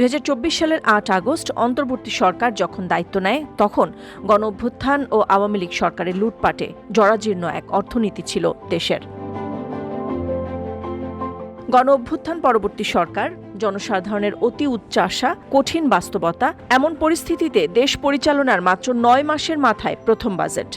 দুই হাজার চব্বিশ সালের আট আগস্ট অন্তর্বর্তী সরকার যখন দায়িত্ব নেয়, তখন গণ অভ্যুত্থান ও আওয়ামী লীগ সরকারের লুটপাটে জরাজীর্ণ এক অর্থনীতি ছিল দেশের। গণ অভ্যুত্থান পরবর্তী সরকার, জনসাধারণের অতি উচ্চাশা, কঠিন বাস্তবতা, এমন পরিস্থিতিতে দেশ পরিচালনার মাত্র নয় মাসের মাথায় প্রথম বাজেট।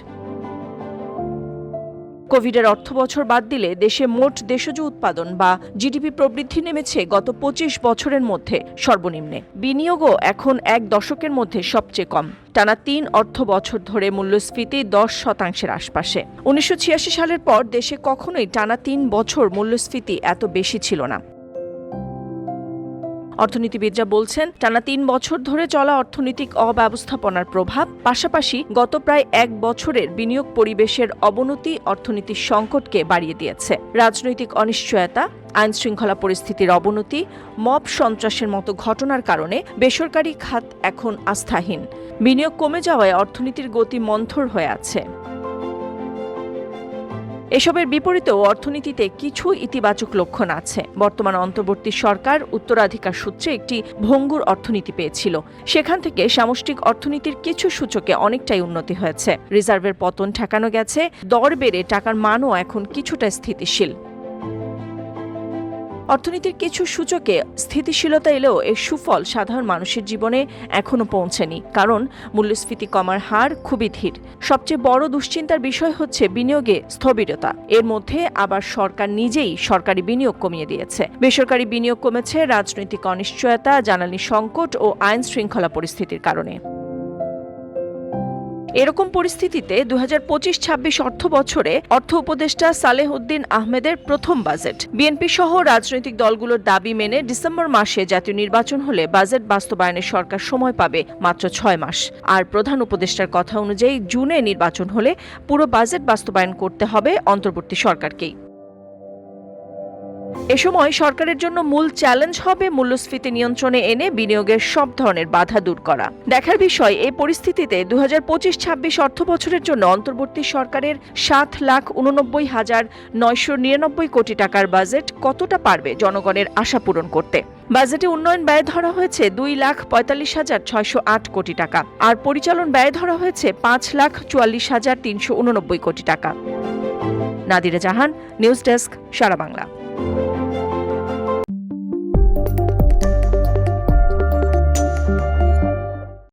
কোভিডের অর্থ বছর বাদ দিলে দেশে মোট দেশজ উৎপাদন বা জিডিপি প্রবৃদ্ধি নেমেছে গত পঁচিশ বছরের মধ্যে সর্বনিম্নে। বিনিয়োগও এখন এক দশকের মধ্যে সবচেয়ে কম। টানা তিন অর্থ বছর ধরে মূল্যস্ফীতি দশ শতাংশের আশপাশে। উনিশশো ছিয়াশি সালের পর দেশে কখনোই টানা তিন বছর মূল্যস্ফীতি এত বেশি ছিল না। অর্থনীতিবিদরা বলছেন, টানা তিন বছর ধরে চলা অর্থনৈতিক অব্যবস্থাপনার প্রভাব, পাশাপাশি গত প্রায় এক বছরের বিনিয়োগ পরিবেশের অবনতি অর্থনীতির সংকটকে বাড়িয়ে দিয়েছে। রাজনৈতিক অনিশ্চয়তা আইন শৃঙ্খলা পরিস্থিতির অবনতি, মব সন্ত্রাসের মতো ঘটনার কারণে বেসরকারি খাত এখন আস্থাহীন। বিনিয়োগ কমে যাওয়ায় অর্থনীতির গতি মন্থর হয়ে আছে। এসবের বিপরীতেও অর্থনীতিতে কিছু ইতিবাচক লক্ষণ আছে। বর্তমান অন্তর্বর্তী সরকার উত্তরাধিকার সূত্রে একটি ভঙ্গুর অর্থনীতি পেয়েছিল। সেখান থেকে সামষ্টিক অর্থনীতির কিছু সূচকে অনেকটাই উন্নতি হয়েছে। রিজার্ভের পতন ঠেকানো গেছে, দর বেড়ে টাকার মানও এখন কিছুটা স্থিতিশীল। অর্থনীতির কিছু সূচকে স্থিতিশীলতা এলেও এর সুফল সাধারণ মানুষের জীবনে এখনও পৌঁছেনি, কারণ মূল্যস্ফীতি কমার হার খুবই ধীর। সবচেয়ে বড় দুশ্চিন্তার বিষয় হচ্ছে বিনিয়োগে স্থবিরতা। এর মধ্যে আবার সরকার নিজেই সরকারি বিনিয়োগ কমিয়ে দিয়েছে। বেসরকারি বিনিয়োগ কমেছে রাজনৈতিক অনিশ্চয়তা, জ্বালানি সংকট ও আইন শৃঙ্খলা পরিস্থিতির কারণে। এরকম পরিস্থিতিতে দু হাজার পঁচিশ ছাব্বিশ অর্থ বছরে অর্থ উপদেষ্টা সালেহ উদ্দিন আহমেদের প্রথম বাজেট। বিএনপি সহ রাজনৈতিক দলগুলোর দাবি মেনে ডিসেম্বর মাসে জাতীয় নির্বাচন হলে বাজেট বাস্তবায়নে সরকার সময় পাবে মাত্র ছয় মাস। আর প্রধান উপদেষ্টার কথা অনুযায়ী জুনে নির্বাচন হলে পুরো বাজেট বাস্তবায়ন করতে হবে অন্তর্বর্তী সরকারকেই। এ সময় সরকারের জন্য মূল চ্যালেঞ্জ হবে মূল্যস্ফীতি নিয়ন্ত্রণে এনে বিনিয়োগের সব ধরনের বাধা দূর করা। দেখার বিষয়, এই পরিস্থিতিতে দু হাজার পঁচিশ ছাব্বিশ অর্থ বছরের জন্য অন্তর্বর্তী সরকারের সাত লাখ উননব্বই হাজার নয়শো নিরানব্বই কোটি টাকার বাজেট কতটা পারবে জনগণের আশা পূরণ করতে? বাজেটে উন্নয়ন ব্যয় ধরা হয়েছে দুই লাখ পঁয়তাল্লিশ হাজার ছয়শো আট কোটি টাকা, আর পরিচালন ব্যয় ধরা হয়েছে পাঁচ লাখ চুয়াল্লিশ হাজার তিনশো উননব্বই কোটি টাকা। Nadira Jahan, news desk, Sara Bangla.